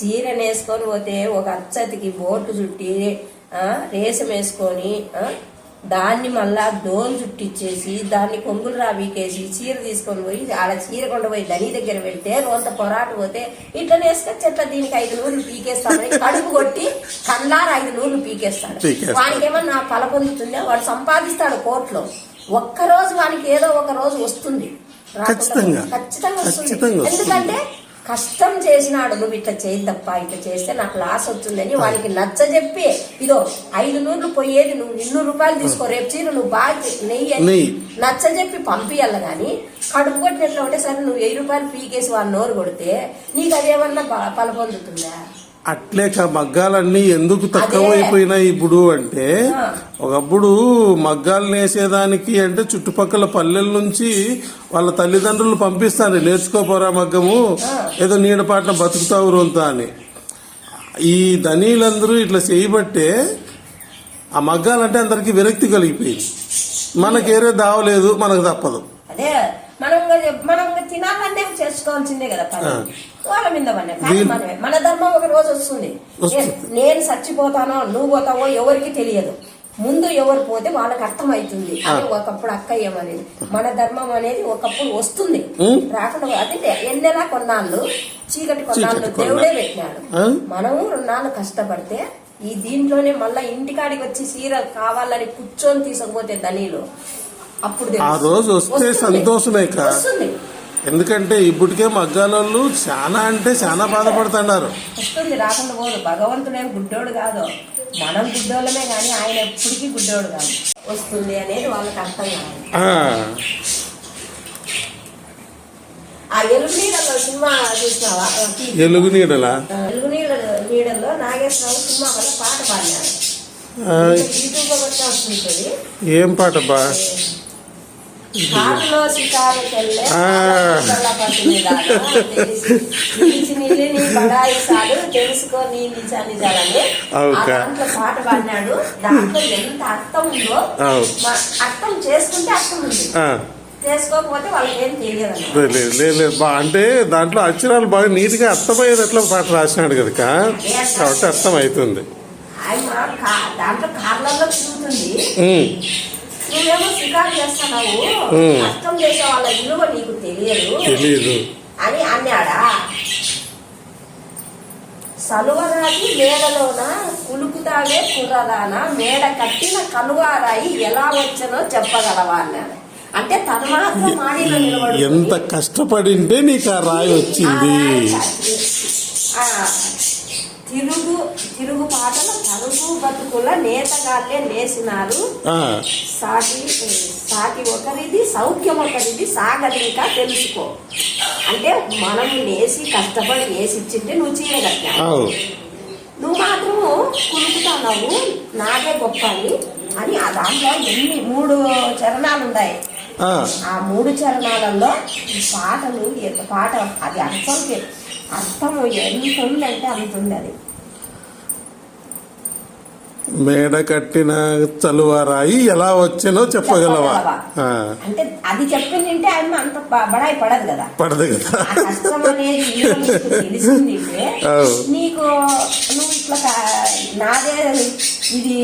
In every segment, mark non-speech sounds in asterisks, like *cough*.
చీరను వేసుకొని పోతే ఒక అచ్చతికి బోట్లు చుట్టి ఆ, రేసం వేసుకొని దాన్ని మళ్ళా డోన్ చుట్టిచ్చేసి దాన్ని కొంగులు రాబీకేసి చీర తీసుకొని పోయి ఆడ చీర కొండ పోయి దని దగ్గర పెడితే రోంత పొరాటు పోతే ఇట్లా వేసుకొచ్చి ఎట్లా దీనికి ఐదు నూళ్ళు పీకేస్తామని కడుపు కొట్టి కళ్ళారు ఐదు నూళ్ళు పీకేస్తాడు. పీకేస్తాడు. వానికి ఏమన్నా ఫల పొందుతుందా? వాడు సంపాదిస్తాడు కోర్టులో ఒక్క రోజు వానికి ఏదో ఒక రోజు వస్తుంది. ఖచ్చితంగా వస్తుంది. ఎందుకంటే కష్టం చేసినాడు నువ్వు ఇట్లా చేయద్దప్ప ఇట్లా చేస్తే నాకు లాస్ వచ్చిందని వానికి నచ్చ చెప్పి ఇదో ఐదు నూర్లు పోయేది నువ్వు ఇన్నూరు రూపాయలు తీసుకో రేపు చీర నువ్వు బాగా నెయ్యి. నచ్చ చెప్పి పంపియాల గాని కడుపు కొట్టినట్లు ఉంటే సరే నువ్వు వెయ్యి రూపాయలు పీకేసి వాడు నోరు కొడితే నీకు అదేమన్నా బ- ఫల పొందుతుందా అట్లే మగ్గాలన్నీ ఎందుకు తక్కువైపోయినాయి ఇప్పుడు అంటే. ఒకప్పుడు మగ్గాలు నేసేదానికి అంటే చుట్టుపక్కల పల్లెల నుంచి వాళ్ళ తల్లిదండ్రులు పంపిస్తారు నేర్చుకోపోరా మగ్గము ఏదో నీడపాటన బతుకుతావు రొంత అని. ఈ ధనీలందరూ ఇట్లా చేయబట్టే ఆ మగ్గాలంటే అందరికి విరక్తి కలిగిపోయింది. మనకేరే దావలేదు మనకు తప్పదు. అదే మనం మనం తినాలనే చేసుకోవాల్సిందే కదా మన ధర్మం ఒక రోజు వస్తుంది. నేను- చచ్చిపోతానో నువ్వు పోతావో ఎవరికి తెలియదు ముందు ఎవరు పోతే వాళ్ళకి అర్థం అవుతుంది అని ఒకప్పుడు అక్క ఏమనేది మన ధర్మం అనేది ఒకప్పుడు వస్తుంది. రాకుండా అదే ఎన్నెలా కొన్నాళ్ళు చీకటి కొన్నాళ్ళు. దేవుడే పెట్టినాడు? మనము రెండాళ్ళు కష్టపడితే ఈ దీంట్లోనే మళ్ళా ఇంటికాడికి వచ్చి చీర కావాలని కూర్చొని తీసుకుపోతే ధనీలు అప్పుడు ఆ. రోజు వస్తే. సంతోషమే వస్తుంది ఎందుకంటే ఇప్పటికే మగ్గాలోళ్ళు చాలా అంటే చాలా బాధపడుతున్నారు. వస్తుంది రాకుండా పోదు. భగవంతుడేం గుడ్డోడు కాదు. మనం గుడ్డోళ్ళమే కానీ ఆయన ఎప్పటికీ గుడ్డోడు కాదు. వస్తుంది అనేది వాళ్ళకి అర్థం కాదు. ఆ, ఎలుగు నీడలో సినిమా చూసినావా? ఎలుగు నీడలా? ఎలుగు నీడ నీడల్లో నాగేశ్వరరావు సినిమా వల్ల పాట పాడినాడు. ఏం పాట బా? కారులో బడాయిస్తాడు తెలుసుకో నీ. దాంట్లో పాట పాడినాడు. దాంట్లో ఎంత అర్థం ఉందో అర్థం చేసుకుంటే అర్థం ఉంది. లేదు, అంటే దాంట్లో అక్షరాలు బాగా నీట్గా అర్థమయ్యేటట్లు పాట రాసినాడు కనుక కాబట్టి అర్థం అవుతుంది దాంట్లో కార్లలో తిరుగుతుంది నువ్వేమో చేస్తున్నావు. కష్టం చేసే వాళ్ళ విలువ నీకు తెలియదు. అని అన్నాడా? సలువరాగి మేడలోన కులుకుతావే కుర్రదాన మేడ కట్టిన కలువారాయి ఎలా వచ్చనో చెప్పగలవా అన్నాడు. అంటే తను మాత్రం మాడిలో ఎంత కష్టపడింటే నీకు ఆ రాయి వచ్చింది. తిరుగు తిరుగు పాటలు తరుగు బతుకుల నేతగాళ్ళే నేసినారు సాటి సాటి ఒకరిది సౌఖ్యం ఒకరిది సాగది ఇంకా తెలుసుకో. అంటే మనం నేసి కష్టపడి నేసి ఇచ్చింటే నువ్వు చీర కట్టినావు. అవు. నువ్వు మాత్రము కులుకుతున్నావు నాకే గొప్ప అని అని ఆ దాంట్లో ఎన్ని మూడు చరణాలు ఉన్నాయి ఆ, మూడు చరణాలలో ఈ పాటలు పాట అది అర్థం అర్థం ఎంత ఉందంటే అంత ఉంది అది మేడ కట్టిన చలువారాయి ఎలా వచ్చానో చెప్పగలవా? అంటే అది చెప్పిందంటే ఆయన అంత బడాయి పడదు కదా. పడదు కదా. నీకు నువ్వు ఇట్లా నాదే ఇది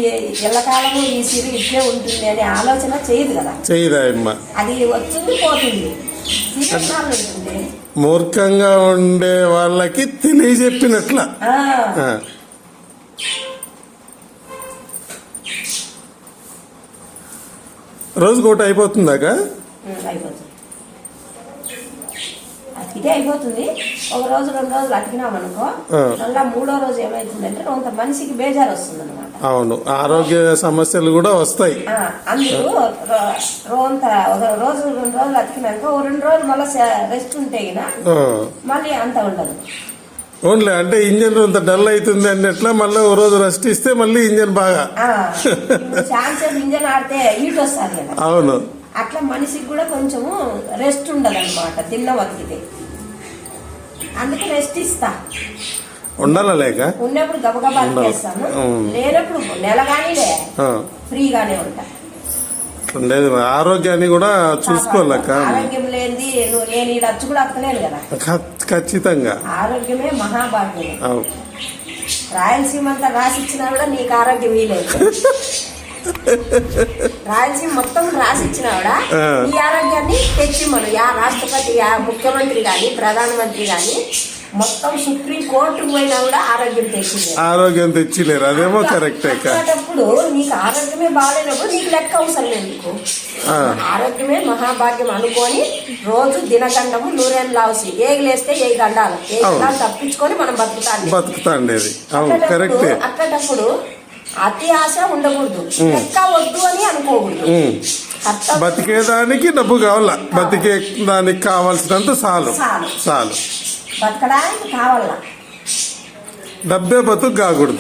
ఎల్లకాలము ఈ సిరి ఇట్లే ఉంటుంది అనే ఆలోచన చేయదు కదా. చేయదాయమ్మ అది వచ్చింది పోతుంది. మూర్ఖంగా ఉండే వాళ్ళకి తెలియజెప్పినట్ల ఆ, ఆ, రోజుకి ఒకటి అయిపోతుందాక అయిపోతుంది. అతికితే అయిపోతుంది. ఒక రోజు రెండు రోజులు అతికినామనుకో. మళ్ళా మూడో రోజు ఏమైతుందంటే కొంత మనిషికి బేజారు వస్తుంది అనమాట అవును. ఆరోగ్య సమస్యలు కూడా వస్తాయి. అందుకు రోంత ఒక రోజు రెండు రోజులు అతికినాక ఓ రెండు రోజులు మళ్ళీ రెస్ట్ ఉంటే. మళ్ళీ అంత ఉండదు. ఓన్లీ అంటే ఇంజన్ అంత డల్ అవుతుంది అన్నట్ల మళ్ళీ ఓ రోజు రెస్ట్ ఇస్తే మళ్ళీ ఇంజన్ బాగా. ఇంజన్ ఆడితే హీట్ వస్తుంది అవును. అట్లా మనిషికి కూడా కొంచెము రెస్ట్ ఉండదు అనమాట తిన్న అందుకే రెస్ట్ ఇస్తా. ఉండాలా లేక? ఉన్నప్పుడు గబగబా. చేస్తాను. లేనప్పుడు నెల కానీ ఫ్రీగానే ఉంటా. మరి. ఆరోగ్యాన్ని కూడా చూసుకోలేక? ఆరోగ్యం లేనిది నువ్వు నేను ఈ అచ్చు కూడా అక్కలేను కదా. ఖచ్చితంగా. ఆరోగ్యమే మహాభాగ్యం. రాయలసీమ అంతా రాసిచ్చినా కూడా నీకు ఆరోగ్యం వీలేదు *laughs* రాయలసీమ మొత్తం రాసిచ్చినా కూడా ఆ. ఈ ఆరోగ్యాన్ని తెచ్చి మనం యా రాష్ట్రపతి యా ముఖ్యమంత్రి గాని ప్రధానమంత్రి గాని మొత్తం సుప్రీం కోర్టుకు పోయినా కూడా ఆరోగ్యం తెచ్చింది ఆరోగ్యం తెచ్చిలేరు. అదేమో కరెక్టే కా అట్లాంటప్పుడు నీకు ఆరోగ్యమే బాగాలేనప్పుడు నీకు లెక్క అవసరం లేదు నీకు. ఆరోగ్యమే మహాభాగ్యం అనుకొని రోజు దినగండము నూరేళ్ళు లావుసి ఏగిలేస్తే ఏ గండాలు. ఏ. గండాలు తప్పించుకొని మనం బతుకుతాం బతుకుతాండేది. అవును కరెక్టే. అట్లాంటప్పుడు అతి ఆశ ఉండకూడదు. లెక్క వద్దు అని అనుకోకూడదు. బతికేదానికి డబ్బు కావాల. బతికే దానికి కావాల్సినంత చాలు చాలు. బతకడానికి కావాల. డబ్బే బతుకు కాకూడదు.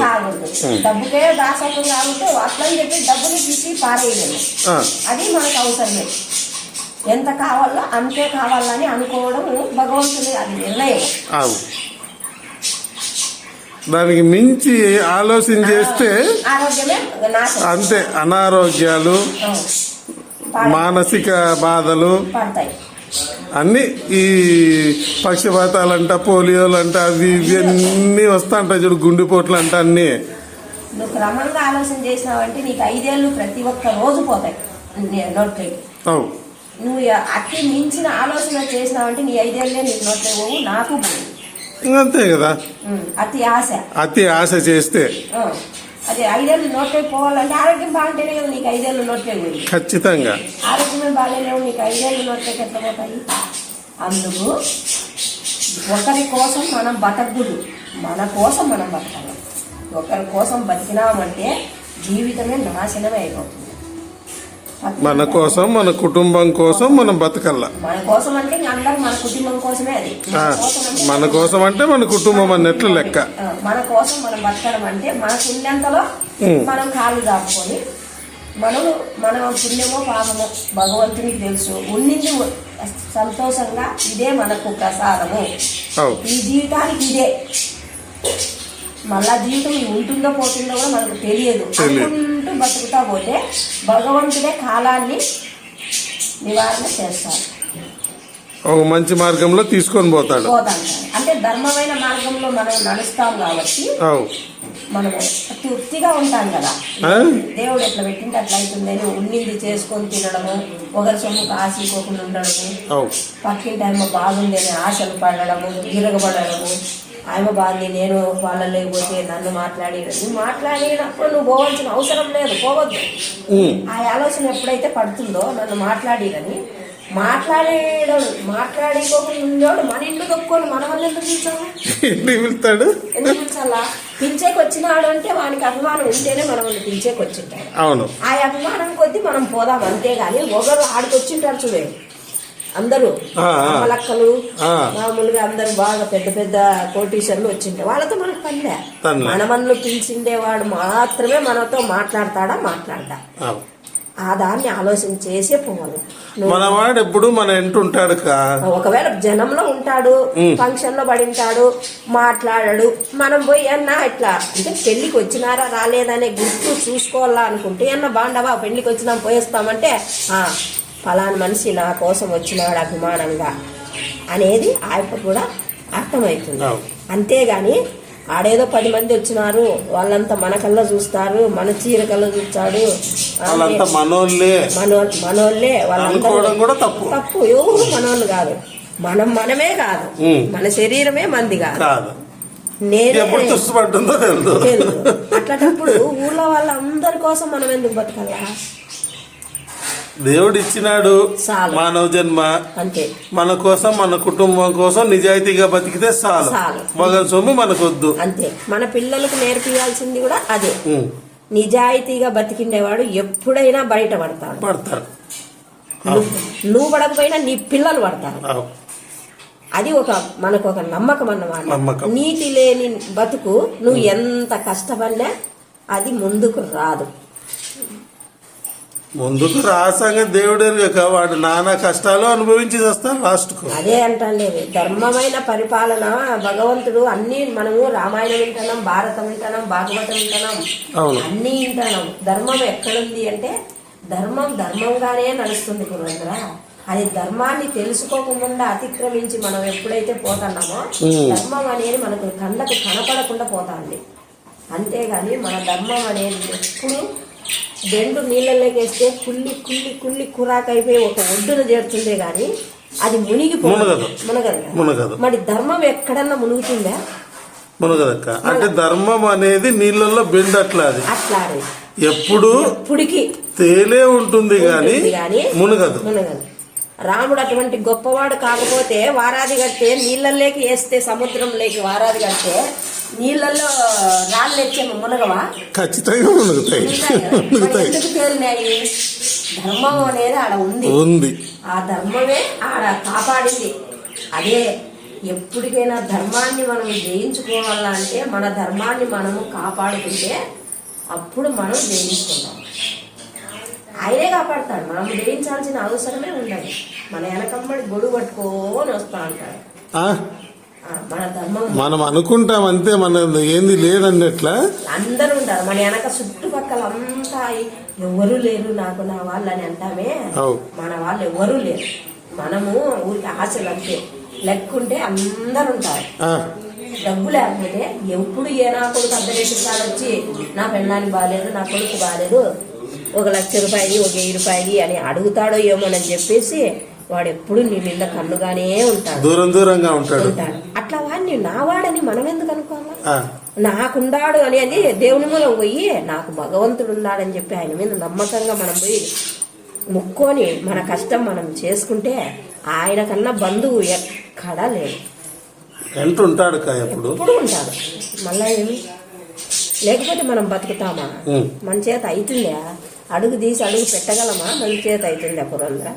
డబ్బుకే దాసత్వం కాబట్టి అట్లని చెప్పి డబ్బుని తీసి పారేయలేము. అది మనకు అవసరమే. ఎంత కావాలో అంతే కావాలని అనుకోవడం భగవంతుని అది నిర్ణయం. దానికి మించి ఆలోచన చేస్తే అంతే అనారోగ్యాలు మానసిక బాధలు అన్ని ఈ పక్షపాతాలంట పోలియోలంట అవి ఇవి అన్నీ వస్తా ఉంటాయి చూడు గుండెపోట్లు అంట అన్నీ. నువ్వు క్రమంగా ఆలోచన చేసినావంటే నీకు ఐదేళ్ళు ప్రతి ఒక్క రోజు పోతాయి. నోట్లోకి నువ్వు అతి మించిన ఆలోచన చేసినావంటే నీ ఐదేళ్ళే నీకు నోట్లో పోవు నాకు పోవు. అంతే కదా? అతి ఆశ. అతి ఆశ చేస్తే. అది ఐదేళ్ళు నోట్లో పోవాలంటే ఆరోగ్యం బాగుంటేనే కదా నీకు ఐదేళ్ళు నోట్లో పోయి. ఖచ్చితంగా. ఆరోగ్యమే బాగాలేవు నీకు ఐదేళ్ళు నోట్లోకి ఎట్లా పోతాయి? అందుకు ఒకరి కోసం మనం బతకూడదు. మన కోసం మనం బతకాలి. ఒకరి కోసం బతికినామంటే జీవితమే నాశనమే అయిపోతుంది. మన కోసం మన కుటుంబం కోసం మనం బతకల్లా. మన కోసం అంటే మన కుటుంబం అన్నట్లు లెక్క. మన కోసం మనం బతకడం అంటే మన పుణ్యంతలో. మనం కాళ్ళు దాపుకొని మనం మన పుణ్యమో పాపమో భగవంతునికి తెలుసు. ఉన్నింది సంతోషంగా ఇదే మనకు ప్రసాదము. ఈ జీవితానికి ఇదే. మళ్ళా జీవితం ఉంటుందో పోతుందో కూడా మనకు తెలియదు. అనుకుంటూ బతుకుతా పోతే భగవంతుడే కాలాన్ని నివారణ చేస్తారు ఒక మంచి మార్గంలో తీసుకొని పోతాడు. పోతాం అంటే ధర్మమైన మార్గంలో మనం నడుస్తాం కాబట్టి మనము తృప్తిగా ఉంటాం కదా? దేవుడు ఎట్లా పెట్టింటే అట్లా అవుతుందని ఉన్నింది చేసుకొని తినడము ఒకరి సొమ్ము కాసిపోకుండా ఉండడము పక్కింటి ఆమె బాగుంది అని ఆశలు పడడము తిరగబడడము ఆమె బాగుంది నేను వాళ్ళ లేకపోతే నన్ను మాట్లాడి నువ్వు మాట్లాడినప్పుడు నువ్వు పోవాల్సిన అవసరం లేదు పోవద్దు. ఆ ఆలోచన ఎప్పుడైతే పడుతుందో నన్ను మాట్లాడిరని మాట్లాడేయడం మాట్లాడుకోకుండా మన ఇల్లు తొక్కుని మన వల్ల ఎందుకు పిలిచాము పిలుస్తాడు? ఎందుకు పిలిచాలా? పిలిచేకి వచ్చినాడు అంటే వానికి అభిమానం ఉంటేనే మనం పిలిచేకి వచ్చింటాడు అవును. ఆ అభిమానం కొద్దీ మనం పోదాం అంతేగాని ఒకరు ఆడికి వచ్చింటారు చూడే. అందరూ ఆ. మామూలుగా అందరు బాగా పెద్ద పెద్ద కోటీశ్వర్లు వచ్చింటారు వాళ్ళతో మనకు పనిలే. మన మనలో పిలిచిండేవాడు మాత్రమే మనతో మాట్లాడతాడా మాట్లాడతా ఆ. దాన్ని ఆలోచన చేసే పోవాలి. మనవాడు ఎప్పుడు మన ఇంట ఉంటాడు ఒకవేళ జనంలో ఉంటాడు ఫంక్షన్లో పడి ఉంటాడు మాట్లాడాడు మనం పోయి అన్న ఇట్లా అంటే పెళ్ళికి వచ్చినారా రాలేదనే గుర్తు చూసుకోవాలా అనుకుంటే అన్న బాండవా పెళ్ళికి వచ్చినాం పోయేస్తామంటే ఫలానా మనిషి నా కోసం వచ్చినాడు అభిమానంగా అనేది ఆయనకు కూడా అర్థమవుతుంది. అంతేగాని ఆడేదో పది మంది వచ్చినారు వాళ్ళంతా మన కల్లా చూస్తారు మన చీర కల్లా చూస్తాడు వాళ్ళంతా మనోళ్ళే. మనో మనోళ్ళే కూడా తప్పు. తప్పు. ఎవరు మనోళ్ళు కాదు. మనం మనమే కాదు. మన శరీరమే మంది కాదు. నేను అట్లాంటప్పుడు ఊళ్ళో వాళ్ళందరి కోసం మనం ఎందుకు బతకాలా? దేవుడు ఇచ్చినాడు. మానవ జన్మ మన కోసం మన కుటుంబం కోసం నిజాయితీగా బతికితే చాలు. చాలు. మగ సొమ్ము మనకొద్దు. అంతే. మన పిల్లలకు నేర్పియాల్సింది కూడా అదే. నిజాయితీగా బతికిండేవాడు ఎప్పుడైనా బయట పడతాడు. పడతాడు. నువ్వు పడకపోయినా నీ పిల్లలు పడతారు. అది ఒక మనకు ఒక నమ్మకం అన్నమాట. నీతి లేని బతుకు నువ్వు ఎంత కష్టపడినా అది ముందుకు రాదు. ముందుకు రాసంగా దేవుడు ఎరుగక వాడు నానా కష్టాలు అనుభవించి చేస్తాను లాస్ట్కు అదే అంటాండేది ధర్మమైన పరిపాలన భగవంతుడు అన్ని మనము రామాయణం వింటున్నాం భారతం వింటున్నాం భాగవతం వింటున్నాం. అవును. అన్ని వింటున్నాం. ధర్మం ఎక్కడుంది అంటే ధర్మం ధర్మంగానే నడుస్తుంది పురంధ్ర అది ధర్మాన్ని తెలుసుకోకుండా అతిక్రమించి మనం ఎప్పుడైతే పోతున్నామో ధర్మం అనేది మనకు కళ్ళకు కనపడకుండా పోతుంది. అంతేగాని మన ధర్మం అనేది ఎప్పుడు బెండు నీళ్ళలోకి వేస్తే కుళ్ళి కుళ్ళి కుళ్ళి కురాకైపోయి ఒక ఒడ్డున చేరుతుందే గాని అది మునిగి మునగదు. మరి ధర్మం ఎక్కడన్నా మునుగుతుందా? మునగదక్క. అంటే ధర్మం అనేది నీళ్ళల్లో బెండట్లా అది. అట్లాడే ఎప్పుడు? ఇప్పటికి తేలే ఉంటుంది గాని మునగదు. మునగదు. రాముడు అటువంటి గొప్పవాడు కాకపోతే వారాది కడితే నీళ్ళల్లోకి వేస్తే సముద్రంలోకి వారాది కడితే నీళ్ళల్లో రాళ్ళు ఎచ్చే మునగవా? ఖచ్చితంగా మునుగుతాయి. మునుగుతాయి. ఎందుకు తేలినాయి? ధర్మం అనేది ఆడ ఉంది. ఉంది. ఆ ధర్మమే ఆడ కాపాడింది. అదే ఎప్పటికైనా ధర్మాన్ని మనం జయించుకోవాలంటే మన ధర్మాన్ని మనము కాపాడుకుంటే అప్పుడు మనం జయించుకుంటాం. ఆయనే కాపాడతాడు. మనం జయించాల్సిన అవసరమే ఉండదు. మన వెనకమ్మడి గొడుగు పట్టుకొని వస్తా అంటాడు మన అనుకుంటాం అంతే మన ఏంది లేదన్నట్లా? అందరూ ఉంటారు మన వెనక చుట్టుపక్కల అంతా ఎవరు లేరు నాకు నా వాళ్ళు అని అంటామే. మన వాళ్ళు ఎవరు లేరు. మనము ఊరికి ఆశలు అంతే. లెక్కుంటే అందరు ఉంటారు డబ్బు లేకపోతే ఎప్పుడు ఏ నా కొడుకు అర్ధరేషన్ కాడ వచ్చి నా పెళ్ళానికి బాగాలేదు నా కొడుకు బాగాలేదు ఒక లక్ష రూపాయలు ఒక వెయ్యి రూపాయలు అని అడుగుతాడో ఏమోనని చెప్పేసి వాడు ఎప్పుడు నీ మీద కన్నుగానే ఉంటాడు. దూరం దూరంగా ఉంటాడు. ఉంటాడు. అట్లా వాడిని నా వాడని మనం ఎందుకు అనుకోవాలి? ఆ, నాకుండాడు అనేది దేవుని మూలం పోయి నాకు భగవంతుడు ఉన్నాడని చెప్పి ఆయన మీద నమ్మకంగా మనం పోయి ముక్కొని మన కష్టం మనం చేసుకుంటే ఆయన కన్నా బంధువు ఎక్కడా లేడు. ఎంత ఉంటాడు ఎప్పుడు? ఉంటాడు. మళ్ళా ఏమి? లేకపోతే మనం బతుకుతామా. మన చేత అవుతుందా అడుగు తీసి అడుగు పెట్టగలమా? మన చేత అవుతుందా పురంద్ర?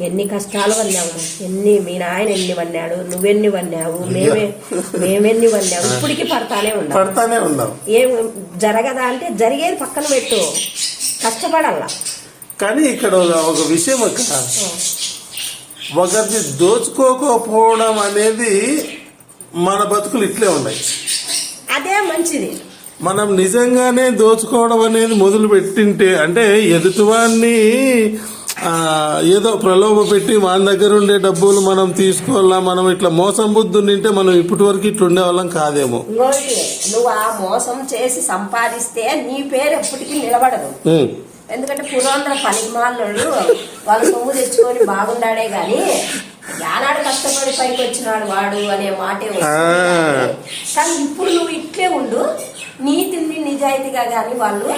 ఎన్ని కష్టాలు వన్నాము ఎన్ని మీ నాయన ఎన్ని వన్నాడు? నువ్వెన్ని వన్నావు? మేమే మేమెన్ని వన్నావు? ఇప్పటికీ పడతానే ఉన్నాం. పడతానే ఉన్నాం. ఏం జరగదా అంటే జరిగేది పక్కన పెట్టు. కష్టపడాల కానీ ఇక్కడ ఒక- ఒక విషయం అక్క ఒకరిని దోచుకోకపోవడం అనేది మన బతుకులు ఇట్లే ఉన్నాయి. అదే మంచిది. మనం నిజంగానే దోచుకోవడం అనేది మొదలు పెట్టింటే అంటే ఎదుటివాన్ని ఏదో ప్రలోభ పెట్టి మన దగ్గర ఉండే డబ్బులు మనం తీసుకోవాలా మనం ఇట్లా మోసం బుద్ధి ఉంటే మనం ఇప్పటి వరకు ఇట్లా ఉండేవాళ్ళం కాదేమో. నువ్వు ఆ మోసం చేసి సంపాదిస్తే నీ పేరు ఎప్పటికీ నిలబడదు. ఎందుకంటే పురాంధ్ర పనిమాలను వాళ్ళ సొమ్ము తెచ్చుకొని బాగుండాడే గాని యానాడు కష్టపడి పైకి వచ్చినాడు వాడు అనే మాటే. కానీ ఇప్పుడు నువ్వు ఇట్లే ఉండు నీతిని నిజాయితీగా గాని వాళ్ళు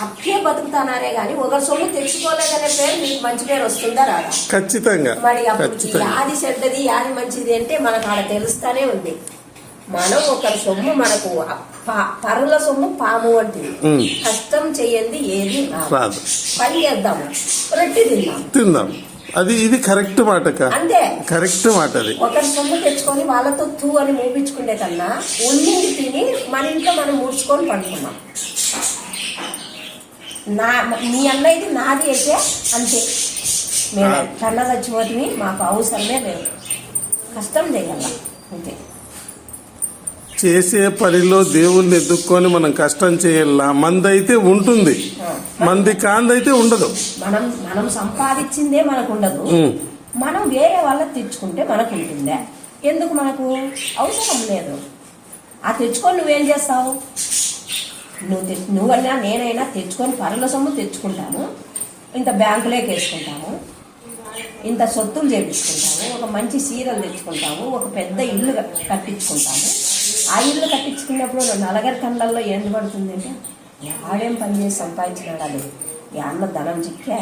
అట్లే బతుకుతానారే గాని ఒకరి సొమ్ము తెచ్చుకోలేదనే పేరు నీకు మంచి పేరు వస్తుందా రాదా? ఖచ్చితంగా. మరి అప్పుడు యాది చెడ్డది యాది మంచిది అంటే మనకు ఆడ తెలుస్తానే ఉంది. మనం ఒకరి సొమ్ము మనకు పరుల సొమ్ము పాము వంటిది. కష్టం చేయండి ఏది. రాదు. పని చేద్దాము రొట్టె తిందాం. తిందాం. అది ఇది కరెక్ట్ మాట అంతే. కరెక్ట్ మాట అది. ఒకరి సొమ్ము తెచ్చుకొని వాళ్ళతో తూ అని మూపించుకునే కన్నా ఉండింది తిని మన ఇంట్లో మనం మూడ్చుకొని పండుకున్నాం. నా మీ అన్నయ్యది నాది అయితే అంతే. మేము. కన్న చచ్చిపోతుంది మాకు అవసరమే లేదు. కష్టం చేయాల అంతే. చేసే పనిలో దేవుణ్ణి ఎదుక్కొని మనం కష్టం చేయాల? మందైతే ఉంటుంది. మంది కాందైతే ఉండదు. మనం మనం సంపాదించిందే మనకు ఉండదు మనం వేరే వాళ్ళకి తెచ్చుకుంటే మనకు ఉంటుందా ఎందుకు మనకు? అవసరం లేదు. ఆ తెచ్చుకొని నువ్వేం చేస్తావు? నువ్వు తె- నువ్వన్నా నేనైనా తెచ్చుకొని పరుల సొమ్ము తెచ్చుకుంటాము ఇంత బ్యాంకులోకి వేసుకుంటాము ఇంత సొత్తులు చేపించుకుంటాము. ఒక మంచి సీరలు తెచ్చుకుంటాము. ఒక పెద్ద ఇల్లు కట్- కట్టించుకుంటాము. ఆ ఇల్లు కట్టించుకున్నప్పుడు నలగరి కండల్లో ఏంది పడుతుంది అంటే ఆడేం పని చేసి సంపాదించినాడు అన్న ధనం చిక్కా.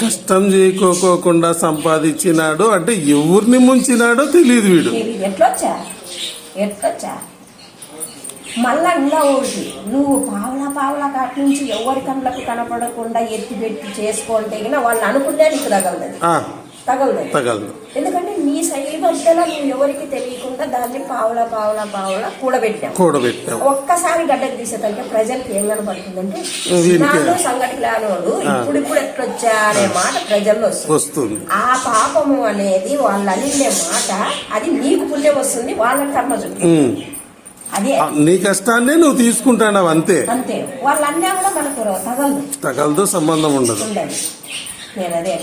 కష్టం చేయకోకోకుండా సంపాదించినాడు అంటే ఎవరిని ముంచినాడో తెలియదు వీడు. ఎట్లొచ్చా? ఎట్లొచ్చా? మళ్ళా ఇంకా ఒకటి నువ్వు పావలా పావలా కాటి నుంచి ఎవరి కళ్ళకు కనపడకుండా ఎత్తి పెట్టి చేసుకుంటే గిన వాళ్ళు అనుకుంటే నీకు తగలదు తగలదు. తగలదు. ఎందుకంటే నీ శైలి మధ్యలో నువ్వు ఎవరికి తెలియకుండా దాన్ని పావలా పావలా పావలా కూడబెట్టావు కూడబెట్టాం. ఒక్కసారి గడ్డకు తీసేదంటే ప్రజలకు ఏం కనపడుతుందంటే నాతో సంగటి లేనోడు ఇప్పుడు ఇప్పుడు ఎట్లొచ్చా అనే మాట ప్రజల్లో వస్తుంది. ఆ పాపము అనేది వాళ్ళు అనిలే మాట అది నీకు పుణ్యం వస్తుంది వాళ్ళ కర్మ నీ కష్టాన్నే నువ్వు తీసుకుంటావు అంతే. అంతే. వాళ్ళన్నా కూడా మనకు తగలదు. తగలతో సంబంధం ఉండదు. ఉండదు. నేను అదే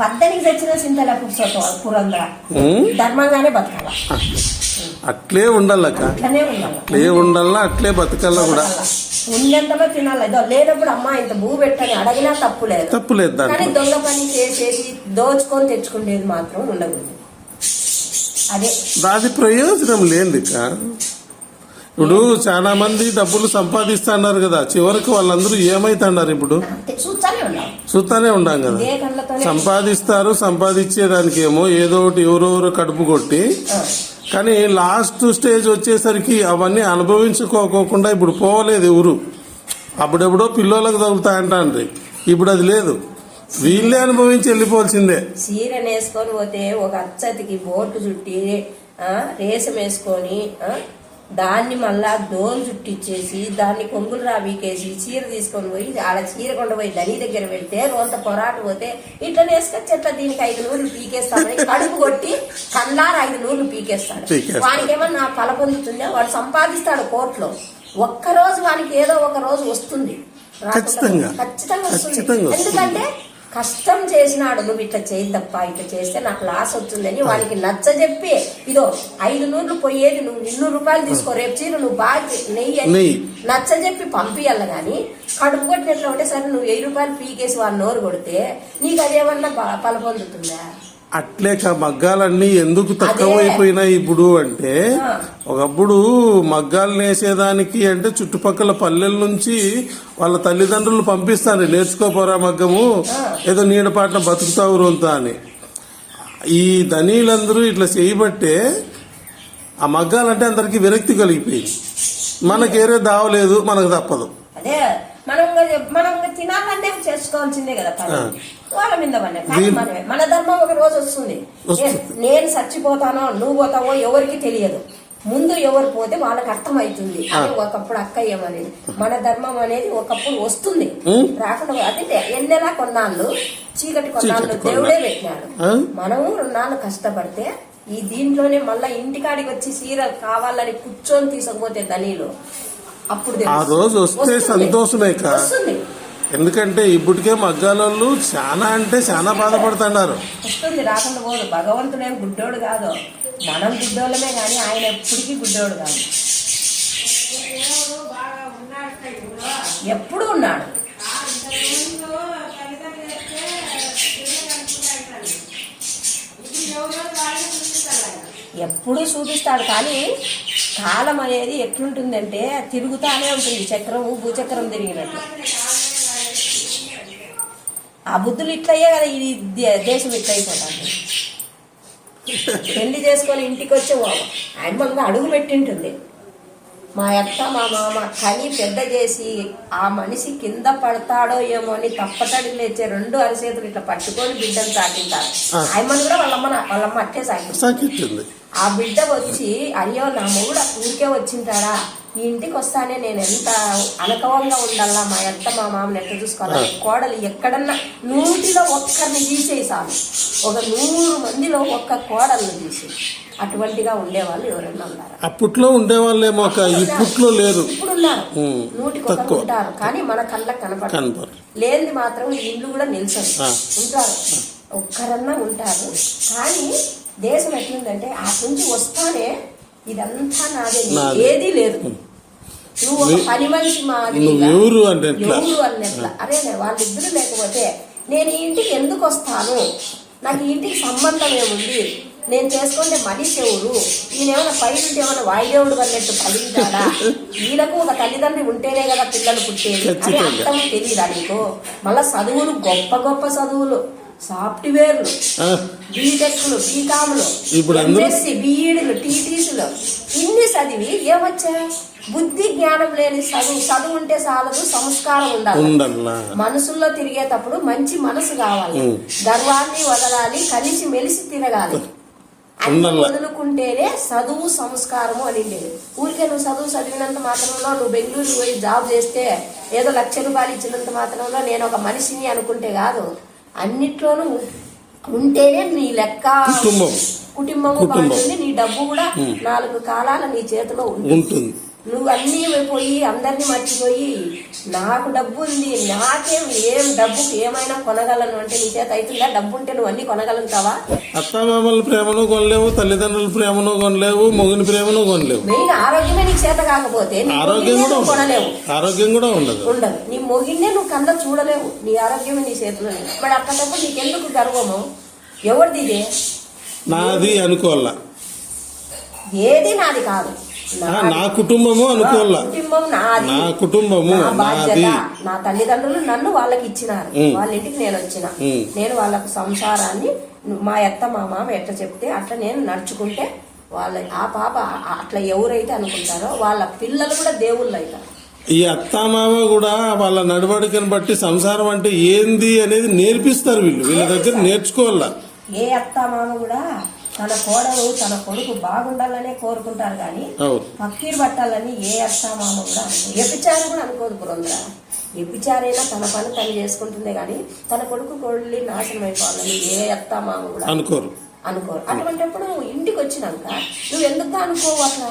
పద్దనికి తెచ్చిన సింతల పురందర ఉం? ధర్మంగానే బతకాల. అట్లే ఉండాలక్క. అట్లే ఉండాలా. అట్లే బతకాల కూడా. ఉన్నంతలో తినాలి. లేనప్పుడు అమ్మ ఇంత భూ పెట్టని అడిగినా తప్పు లేదు. తప్పు లేదు కానీ దొంగ పని చేసేసి దోచుకొని తెచ్చుకునేది మాత్రం ఉండకూడదు. అదే. దాని ప్రయోజనం లేదుక ఇప్పుడు చాలా మంది డబ్బులు సంపాదిస్తున్నారు కదా చివరికి వాళ్ళందరూ ఏమైతున్నారు ఇప్పుడు? చూస్తానే ఉండాం కదా. సంపాదిస్తారు సంపాదించేదానికి ఏమో ఏదో ఒకటి ఎవరెవరో కడుపు కొట్టి కానీ లాస్ట్ స్టేజ్ వచ్చేసరికి అవన్నీ అనుభవించుకోకుండా ఇప్పుడు పోవలేదు ఎవరు. అప్పుడెప్పుడో పిల్లోలకు తగులుతాయంటాండ్రి. ఇప్పుడు అది లేదు. వీళ్ళే అనుభవించి వెళ్ళిపోవాల్సిందే. చీర వేసుకొని పోతే ఒక అచ్చతికి బోటు చుట్టి రేసం వేసుకొని దాన్ని మళ్ళా దోన్ చుట్టిచ్చేసి దాన్ని కొంగులు రాబీకేసి చీర తీసుకొని పోయి ఆడ చీర కొండ పోయి దని దగ్గర పెడితే రోంత పొరాట పోతే ఇట్లా వేసుకొచ్చి ఎట్లా దీనికి ఐదు నూరులు పీకేస్తామని కడుపు కొట్టి కన్నారు ఐదు నూరులు పీకేస్తాడు. పీకేస్తాడు. వానికి ఏమన్నా కల పొందుతుందా? వాడు సంపాదిస్తాడు కోర్టులో. ఒక్క రోజు వానికి ఏదో ఒక రోజు వస్తుంది. ఖచ్చితంగా. ఖచ్చితంగా వస్తుంది. ఎందుకంటే కష్టం చేసినాడు నువ్వు ఇట్లా చేయద్దప్ప ఇట్లా చేస్తే నాకు లాస్ వచ్చిందని వానికి నచ్చ చెప్పి ఇదో ఐదు నూర్లు పోయేది నువ్వు ఇన్నూరు రూపాయలు తీసుకో రేపు చీర నువ్వు బాగా నెయ్యి. నచ్చ చెప్పి పంపియాల గాని కడుపు కొట్టినట్లు ఉంటే సరే నువ్వు వెయ్యి రూపాయలు పీకేసి వాడు నోరు కొడితే నీకు అదేమన్నా బ- ఫల పొందుతుందా అట్లే మగ్గాలన్నీ ఎందుకు తక్కువైపోయినాయి ఇప్పుడు అంటే. ఒకప్పుడు మగ్గాలు నేసేదానికి అంటే చుట్టుపక్కల పల్లెల నుంచి వాళ్ళ తల్లిదండ్రులు పంపిస్తారు నేర్చుకోపోరా మగ్గము ఏదో నీడపాటన బతుకుతావు రొంత అని ఈ ధనీలందరూ ఇట్లా చేయబట్టే ఆ మగ్గాలంటే అందరికి విరక్తి కలిగిపోయింది మనకేరే దావలేదు మనకు తప్పదు అదే మనం మనం తినాలంటే చేసుకోవాల్సిందే కదా. వాళ్ళ మీద కానీ మనమే మన ధర్మం ఒక రోజు వస్తుంది. నేను చచ్చిపోతానో నువ్వు పోతావో ఎవరికి తెలియదు. ముందు ఎవరు పోతే వాళ్ళకి అర్థమవుతుంది. అని ఒకప్పుడు అక్క ఏమనేది మన ధర్మం అనేది ఒకప్పుడు వస్తుంది. రాకుండా అదే ఎన్నెలా కొన్నాళ్ళు? చీకటి కొన్నాళ్ళు దేవుడే పెట్టినాడు? మనము రెండాళ్ళు కష్టపడితే ఈ దీంట్లోనే మళ్ళా ఇంటికాడికి వచ్చి సీర కావాలని కూర్చొని తీసుకుపోతే ధనీలు అప్పుడు ఆ. రోజు వస్తే. సంతోషమే వస్తుంది. ఎందుకంటే ఇప్పటికే మగ్గాలోళ్ళు చాలా అంటే చాలా బాధపడుతున్నారు. వస్తుంది రాకుండా పోదు. భగవంతుడే గుడ్డోడు కాదు. మనం గుడ్డోళ్ళమే కానీ ఆయన ఎప్పటికీ గుడ్డోడు కాదు. ఎప్పుడు ఉన్నాడు? ఎప్పుడు చూపిస్తాడు కానీ కాలం అనేది ఎట్లుంటుందంటే తిరుగుతానే ఉంటుంది. చక్రం భూచక్రం తిరిగినట్టు. ఆ బుద్ధులు ఇట్లయ్యే కదా దే- దేశం ఇట్లయిపోతుంది. పెళ్ళి చేసుకొని ఇంటికి వచ్చి ఆయమ్మంగా అడుగు పెట్టింటుంది. మా అత్త మా మామ కని పెద్ద చేసి ఆ మనిషి కింద పడతాడో ఏమో అని తప్పటడి లేచే రెండు అరిచేతులు ఇట్లా పట్టుకొని బిడ్డను సాకింటారు. ఆ. ఆయమ్మని కూడా వాళ్ళమ్మ వాళ్ళమ్మ అట్టే సాకిట్టింది ఆ బిడ్డ వచ్చి అయ్యో నా మొగుడు ఊరికే వచ్చింటాడా? ఈ ఇంటికి వస్తానే నేను ఎంత అనకవంగా ఉండాలా? మా అత్త మా మామని ఎట్లా చూసుకోవాలి? కోడలు ఎక్కడన్నా నూటిలో ఒక్కరిని తీసేసాను ఒక నూరు మందిలో ఒక్క కోడల్ని తీసి అటువంటిగా ఉండేవాళ్ళు ఎవరన్నా ఉన్నారా? అప్పట్లో ఉండేవాళ్ళేమో ఒక ఇప్పట్లో లేరు. ఇప్పుడు ఉన్నారు నూటికి ఒకరు. ఉంటారు. కానీ మన కళ్ళకి కనపడదు. లేనిది మాత్రం ఇల్లు కూడా నిల్చదు. ఆ. ఉంటారు. ఒక్కరన్నా ఉంటారు. కానీ దేశం ఎట్లుందంటే ఆ నుంచి వస్తానే ఇదంతా నాదే. ఏదీ లేదు. నువ్వు ఒక పని మనిషి నువ్వు ఎవరు అన్నట్ల. అరే వాళ్ళిద్దరు లేకపోతే నేను ఈ ఇంటికి ఎందుకు వస్తాను? నాకు ఇంటికి సంబంధం ఏముంది? నేను చేసుకుంటే మనిషి ఎవరు? ఈయనేమైనా పై నుండి ఏమైనా వాయుదేవుడు అన్నట్టు పలింటాడా వీళ్ళకు ఒక తల్లిదండ్రి ఉంటేనే కదా పిల్లలు పుట్టేది. అని. అర్థం తెలియదా నీకు? మళ్ళా చదువులు గొప్ప గొప్ప చదువులు. సాఫ్ట్వేర్లు బీటెక్లు బీకాములు ఇప్పుడు ఎంఎస్సి బీఈడీలు టీటీసీలు ఇన్ని చదివి ఏమొచ్చా? బుద్ధి జ్ఞానం లేని చదువు చదువు ఉంటే చాలదు సంస్కారం ఉండాలి. మనసుల్లో తిరిగేటప్పుడు మంచి మనసు కావాలి. గర్వాన్ని వదలాలి కలిసి మెలిసి తిరగాలి. వదులుకుంటేనే చదువు సంస్కారము అని ఊరికే నువ్వు చదువు చదివినంత మాత్రంలో నువ్వు బెంగళూరు పోయి జాబ్ చేస్తే ఏదో లక్ష రూపాయలు ఇచ్చినంత మాత్రంలో నేను ఒక మనిషిని అనుకుంటే కాదు. అన్నిట్లోనూ ఉంటేనే నీ లెక్క కుటుంబం. కుటుంబం. బాగుంటుంది నీ డబ్బు కూడా నాలుగు కాలాల నీ చేతిలో ఉంటుంది నువ్వు అన్నీ పోయి అందరినీ మర్చిపోయి నాకు డబ్బు ఉంది నాకేం ఏం డబ్బు ఏమైనా కొనగలను అంటే నీ చేత అవుతుందా? డబ్బు ఉంటే నువ్వు అన్ని కొనగలుగుతావా? అత్తామామల ప్రేమను కొనలేవు తల్లిదండ్రుల ప్రేమను కొనలేవు మొగుని ప్రేమను కొనలేవు. మెయిన్ ఆరోగ్యమే నీకు చేత కాకపోతే ఆరోగ్యం కూడా కొనలేవు. ఆరోగ్యం కూడా ఉండదు. ఉండదు. నీ మొగిన్నే నువ్వు కళ్ళ చూడలేవు. నీ ఆరోగ్యమే నీ చేతిలో. మరి అట్లాంటప్పుడు నీకెందుకు గర్వము? ఎవరిది ఇదే? నాది అనుకోవాలా? ఏది నాది కాదు. నా కుటుంబము అనుకోవాలా నా కుటుంబము నా బాధ్యత. నాది. నా తల్లిదండ్రులు నన్ను వాళ్ళకి ఇచ్చినారు. వాళ్ళ ఇంటికి నేను వచ్చిన. నేను వాళ్ళకు సంసారాన్ని మా అత్త మా మామ ఎట్లా చెప్తే అట్లా నేను నడుచుకుంటే వాళ్ళ ఆ పాప అట్లా ఎవరైతే అనుకుంటారో వాళ్ళ పిల్లలు కూడా దేవుళ్ళు అవుతారు. ఈ అత్తామామ కూడా వాళ్ళ నడవడికను బట్టి సంసారం అంటే ఏంది అనేది నేర్పిస్తారు వీళ్ళు. వీళ్ళ దగ్గర నేర్చుకోవాలా? ఏ అత్త మామ కూడా తన కోడలు తన కొడుకు బాగుండాలనే కోరుకుంటారు కానీ పక్కీరు పట్టాలని ఏ అత్త మామ కూడా ఎపిచారు కూడా అనుకోదు పురంద్ర ఎపిచారైనా తన పని తను చేసుకుంటుందే కానీ తన కొడుకు కొడుల్ని నాశనం అయిపోవాలని ఏ అత్త మామ కూడా అనుకోరు. అనుకోరు. అటువంటిప్పుడు ఇంటికి వచ్చినాక నువ్వు ఎందుకు అనుకోవు అట్లా?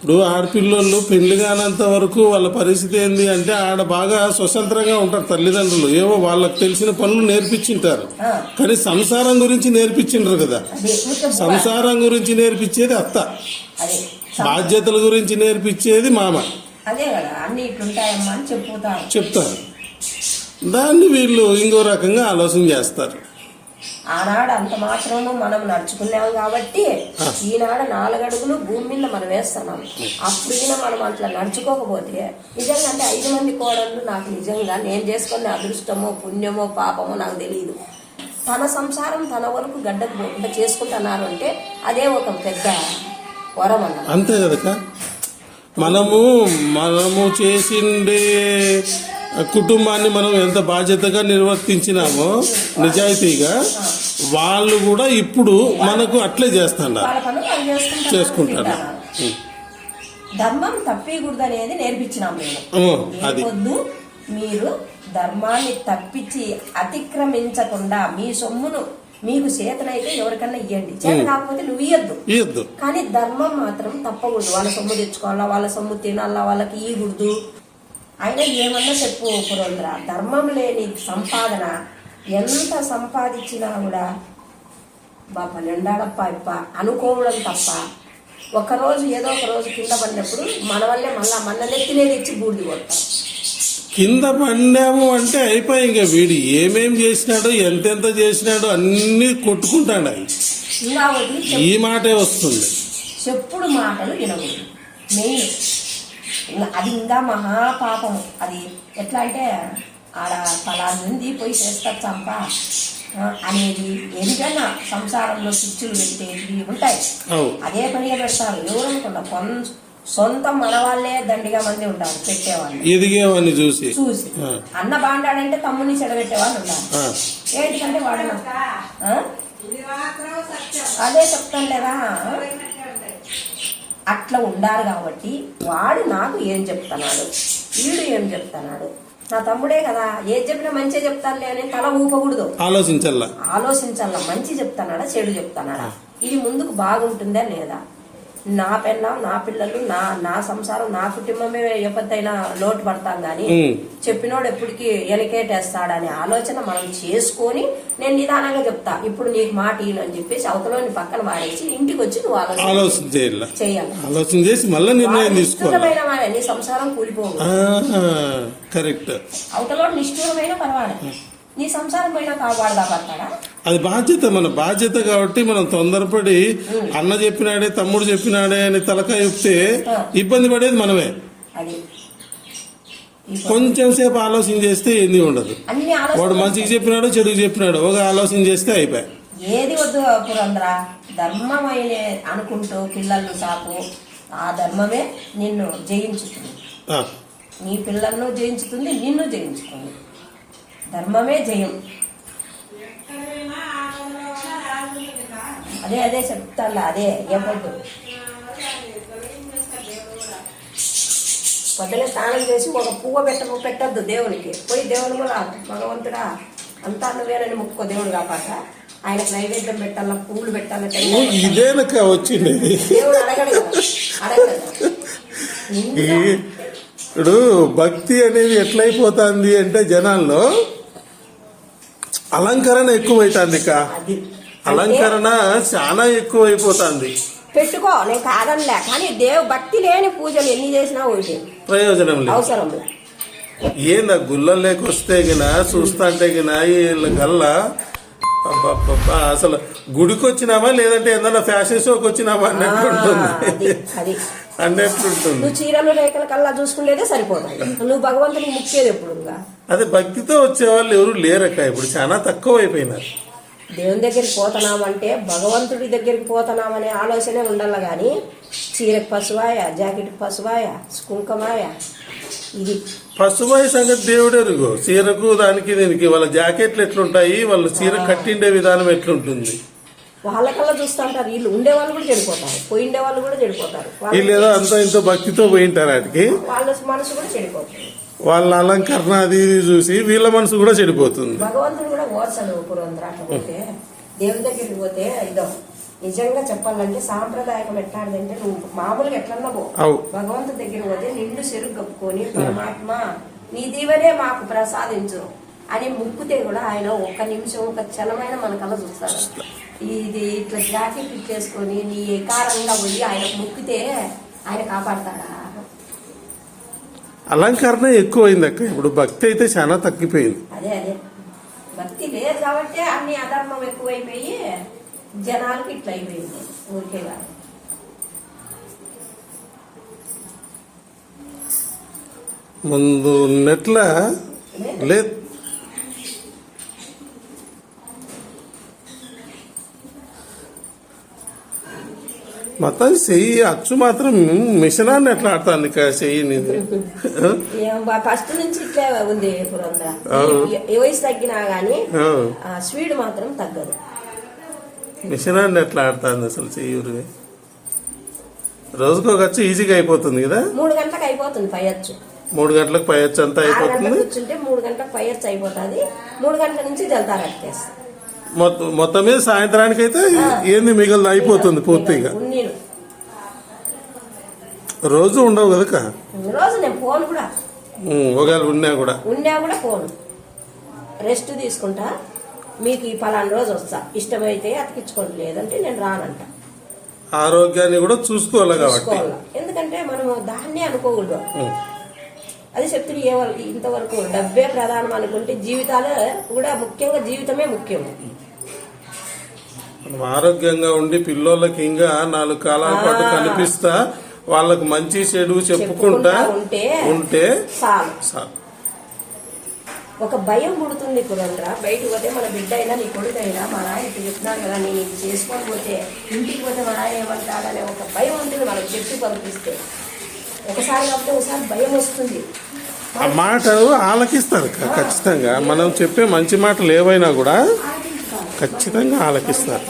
ఇప్పుడు ఆడపిల్లలు పెళ్ళి కానంత వరకు వాళ్ళ పరిస్థితి ఏంది అంటే ఆడ బాగా స్వతంత్రంగా ఉంటారు తల్లిదండ్రులు. ఏవో వాళ్ళకి తెలిసిన పనులు నేర్పించింటారు. కానీ సంసారం గురించి నేర్పించిండ్రు కదా. సంసారం గురించి నేర్పించేది అత్త. బాధ్యతల గురించి నేర్పించేది మామ. చెప్తారు. దాన్ని వీళ్ళు ఇంకో రకంగా ఆలోచన చేస్తారు. ఆనాడు అంత మాత్రం మనం నడుచుకున్నాం కాబట్టి. ఈనాడు నాలుగడుగులు భూమి మీద మనం వేస్తున్నాం. అప్పుడు ఈయన మనం అట్లా నడుచుకోకపోతే నిజంగా అంటే ఐదు మంది కోడళ్ళు నాకు నిజంగా నేను చేసుకునే అదృష్టమో పుణ్యమో పాపమో నాకు తెలియదు. తన సంసారం తన వరకు గడ్డకు పోకుండా చేసుకుంటున్నారు అంటే అదే ఒక పెద్ద వరం అన్నమాట. అంతే కదక మనము మనము చేసిండే కుటుంబాన్ని మనం ఎంత బాధ్యతగా నిర్వర్తించినామో నిజాయితీగా వాళ్ళు కూడా ఇప్పుడు మనకు అట్లే చేస్తున్నారు చేసుకుంటారు. ధర్మం తప్పకూడదు అనేది నేర్పించినాం మేము. ఓ, ఏ అది. పొద్దు మీరు ధర్మాన్ని తప్పించి అతిక్రమించకుండా మీ సొమ్మును మీకు చేతనైతే ఎవరికన్నా ఇవ్వండి చేత కాకపోతే నువ్వు ఇయ్యద్దు. కానీ ధర్మం మాత్రం తప్పకూడదు. వాళ్ళ సొమ్ము తెచ్చుకోవాలా వాళ్ళ సొమ్ము తినాలా వాళ్ళకి ఇయ్యకూడదు. అయినా ఏమన్నా చెప్పు పురంద్ర. ధర్మం లేని సంపాదన ఎంత సంపాదించినా కూడా బాబా నిండాడప్ప ఇప్ప అనుకోవడం తప్ప. ఒకరోజు ఏదో ఒక రోజు కింద పడినప్పుడు మన వల్లే మళ్ళా మన నెత్తినే తెచ్చి బూడిది కొడతాం. కింద పడినాము అంటే అయిపోయి ఇంకా వీడు ఏమేం చేసినాడో ఎంతెంత చేసినాడో అన్ని కొట్టుకుంటాడు అవి ఈ మాటే వస్తుంది. చెప్పుడు మాటలు వినకూడదు. మెయిన్ అది ఇంకా మహాపాపం అది ఎట్లా అంటే ఆడ పలానా ఉంది పోయి చేస్తారు చంప అనేది ఎందుకన్నా సంసారంలో చిచ్చులు పెట్టేవి ఉంటాయి. అవు. అదే పనిగా పెడతారు ఎవరు అనుకుంటా కొన్ సొంత మన వాళ్ళే దండిగా మంది ఉంటారు పెట్టేవాళ్ళు. చూసి. చూసి. అన్న బాండాడంటే తమ్ముని చెడబెట్టేవాళ్ళు ఉన్నారు ఏంటికంటే వాడు? అదే చెప్తాను లేదా అట్లా ఉండాలి కాబట్టి వాడు నాకు ఏం చెప్తున్నాడు? వీడు ఏం చెప్తున్నాడు? నా తమ్ముడే కదా ఏం చెప్పినా మంచిగా చెప్తానులే అని తల ఊపకూడదు. ఆలోచించల్లా? ఆలోచించాల మంచి చెప్తానాడా చెడు చెప్తానాడా? ఇది ముందుకు బాగుంటుందా లేదా? నా పెళ్ళం నా పిల్లలు నా నా సంసారం నా కుటుంబమే ఎప్పటికైనా లోటు పడతాం ఉమ్. చెప్పినోడు ఎప్పటికి ఎనకేటేస్తాడనే ఆలోచన మనం చేసుకొని నేను నిదానంగా చెప్తా. ఇప్పుడు నీకు మాట ఈయన అని చెప్పేసి అవతలని పక్కన వాడేసి ఇంటికి వచ్చి నువ్వు ఆలోచన చేయాల? ఆలోచన చేసి మళ్ళీ నిర్ణయం నిష్ఠూరమైన నీ సంసారం కూలిపోవు. కరెక్ట్. అవతలోడు నిష్ఠూరమైన పర్వాలేదు నీ సంసారం పోయినా కావాడు కాపాడతాడా అది బాధ్యత మన బాధ్యత కాబట్టి మనం తొందరపడి అన్న చెప్పినాడే తమ్ముడు చెప్పినాడే అని తలకాయ చెప్తే ఇబ్బంది పడేది మనమే. అది. కొంచెం సేపు ఆలోచన చేస్తే ఏంది ఉండదు. వాడు మంచికి చెప్పినాడు చెడుకు చెప్పినాడు ఒక ఆలోచన చేస్తే అయిపోయి. ఏది వద్దు పురంద్ర ధర్మమైన అనుకుంటూ పిల్లలను సాకు. ఆ ధర్మమే నిన్ను జయించుతుంది. నీ పిల్లలను జయించుతుంది నిన్ను జయించుతుంది ధర్మమే జయం. అదే అదే చెప్తాను అదే ఏపొద్దు పొద్దునే స్నానం చేసి ఒక పువ్వు పెట్ట పెట్టద్దు దేవునికి. పోయి దేవుని కూడా భగవంతుడా అంతా నువ్వేనని ముక్కో దేవుడు కాపాట ఆయనకు నైవేద్యం పెట్టాలా పూలు పెట్టాలా ఇదేనక్క వచ్చింది. దేవుడు అడగడు అడగడు ఇప్పుడు భక్తి అనేది ఎట్లయిపోతుంది అంటే జనాల్లో అలంకరణ ఎక్కువైతుంది ఇక. అలంకరణ చాలా ఎక్కువైపోతుంది. పెట్టుకో నేను కాదనిలే కానీ దేవు భక్తి లేని పూజలు ఎన్ని చేసినా ఒకటి. ప్రయోజనం లేదు. అవసరం లేదు. ఏందా గుళ్ళల్లోకి వస్తే గిన చూస్తాంటే గిన వీళ్ళ గల్లా అబ్బబ్బబ్బా, అసలు గుడికి వచ్చినామా లేదంటే ఏదన్నా ఫ్యాషన్ షోకి వచ్చినామా అన్నట్టు అది అది. అన్నట్లుంటుంది నువ్వు చీరలు రేఖల కల్లా చూసుకునేదే సరిపోతాయి. నువ్వు భగవంతునికి ముక్కేది ఎప్పుడు ఇంకా? అదే భక్తితో వచ్చేవాళ్ళు ఎవరు లేరక్క ఇప్పుడు చాలా తక్కువ అయిపోయినారు దేవుని దగ్గరికి పోతున్నామంటే భగవంతుడి దగ్గరికి పోతున్నామనే ఆలోచనే ఉండాల కానీ చీరకు పసువాయ జాకెట్కి పసువాయ కుంకుమాయ ఇది పసుబాయి సంగతి దేవుడెరుగు చీరకు దానికి దీనికి వాళ్ళ జాకెట్లు ఎట్లుంటాయి వాళ్ళ చీర కట్టిండే విధానం ఎట్లుంటుంది. వాళ్ళకల్లా చూస్తుంటారు వీళ్ళు ఉండే వాళ్ళు కూడా చెడిపోతారు. పోయిండే వాళ్ళు కూడా చెడిపోతారు. వాళ్ళ- వీళ్ళు ఏదో అంత ఇంత భక్తితో పోయింటారు వాటికి వాళ్ళ మనసు కూడా చెడిపోతుంది. వాళ్ళ అలంకరణ అది ఇది చూసి వీళ్ళ మనసు కూడా చెడిపోతుంది. భగవంతుడు కూడా పోతే దగ్గరికి పోతే ఇదో నిజంగా చెప్పాలంటే సాంప్రదాయకం ఎట్లాంటిదంటే నువ్వు మామూలుగా ఎట్లన్నా పో. అవు. భగవంతుడి దగ్గరికి పోతే నిండు చెరుకు కప్పుకొని పరమాత్మ నీ దీవెనే మాకు ప్రసాదించు అని ముక్కుతే కూడా ఆయన ఒక్క నిమిషం ఒక చలమైన మన చూస్తారు ఇది ఇట్లా జాకెట్ ఇచ్చేసుకొని నీ ఏకారంగా పోయి ఆయన ముక్కితే ఆయన కాపాడతాడా? అలంకరణ ఎక్కువైంది అక్క. ఇప్పుడు భక్తి అయితే చాలా తగ్గిపోయింది. అదే అదే. భక్తి లేదు కాబట్టి అన్ని అధర్మం ఎక్కువైపోయి జనాలకి ఇట్లా అయిపోయింది. ఊరికే కాదు. ముందు ఉన్నట్ల లేదు. మొత్తం చెయ్యి అచ్చు మాత్రం మిషనాన్ని ఎట్లా ఆడుతుంది ఇక చెయ్యి నీది? *laughs* ఫస్ట్ నుంచి ఇట్లే ఉంది వయసు తగ్గినా గానీ స్పీడ్ మాత్రం తగ్గదు. మిషనాన్ని ఎట్లా ఆడుతుంది అసలు చెయ్యి ఊరిని రోజుకు ఒక అచ్చు ఈజీగా అయిపోతుంది కదా? మూడు గంటలకు అయిపోతుంది పైయచ్చు. మూడు గంటలకు పై అచ్చు అంతా అయిపోతుంది? మూడు గంటలకు పైయచ్చు అయిపోతుంది. మూడు గంటల నుంచి వెళ్తారు అట్టేస్తారు మొత్తం మీద సాయంత్రానికి అయితే ఏంది మిగిలిన అయిపోతుంది పూర్తిగా. రోజు ఉండవు కదక రోజు నేను ఫోన్ కూడా. ఒకవేళ ఉన్నా కూడా. ఉన్నా కూడా ఫోన్ రెస్ట్ తీసుకుంటా. మీకు ఈ పలానా రోజు వస్తా. ఇష్టమైతే అతికించుకోండి. లేదంటే నేను రానంట. ఆరోగ్యాన్ని కూడా చూసుకోవాలి కాబట్టి. ఎందుకంటే మనము దాన్నే అనుకోకూడదు. అది చెప్తుంది ఏ వరకు- ఇంతవరకు డబ్బే ప్రధానం అనుకుంటే జీవితాలు కూడా ముఖ్యంగా జీవితమే ముఖ్యం. మనం ఆరోగ్యంగా ఉండి పిల్లోళ్ళకి ఇంకా నాలుగు కాలాల పాటు కనిపిస్తా వాళ్ళకి మంచి చెడు చెప్పుకుంటా ఉంటే చాలు. ఒక భయం పుడుతుంది పురంధ్ర బయటకు పోతే మన బిడ్డ అయినా నీ కొడుకు అయినా మా నాయన ఇట్లా చెప్తున్నాను కదా నేను ఇది చేసుకొని పోతే ఇంటికి పోతే మా నాయన ఏమంటాడనే ఒక భయం ఉంటుంది మనకు చెప్పి పంపిస్తే. ఒకసారి కాకపోతే ఒకసారి భయం వస్తుంది. ఆ మాట ఆలకిస్తారు ఖచ్చితంగా. మనం చెప్పే మంచి మాటలు ఏవైనా కూడా. ఖచ్చితంగా ఆలకిస్తారు.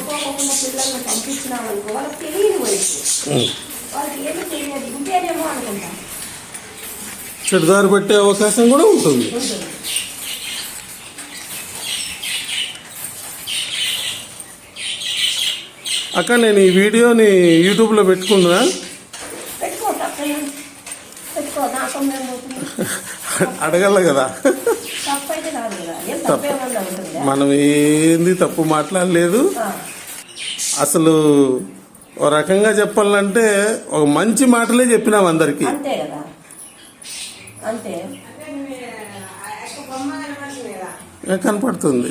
చెడుదారి పెట్టే అవకాశం కూడా ఉంటుంది. అక్క నేను ఈ వీడియోని యూట్యూబ్లో పెట్టుకున్నా అడగల కదా. మనం ఏంది తప్పు మాట్లాడలేదు? అసలు ఓ రకంగా చెప్పాలంటే ఒక మంచి మాటలే చెప్పినాం అందరికి. అంతే కదా? అంతే. కనపడుతుంది.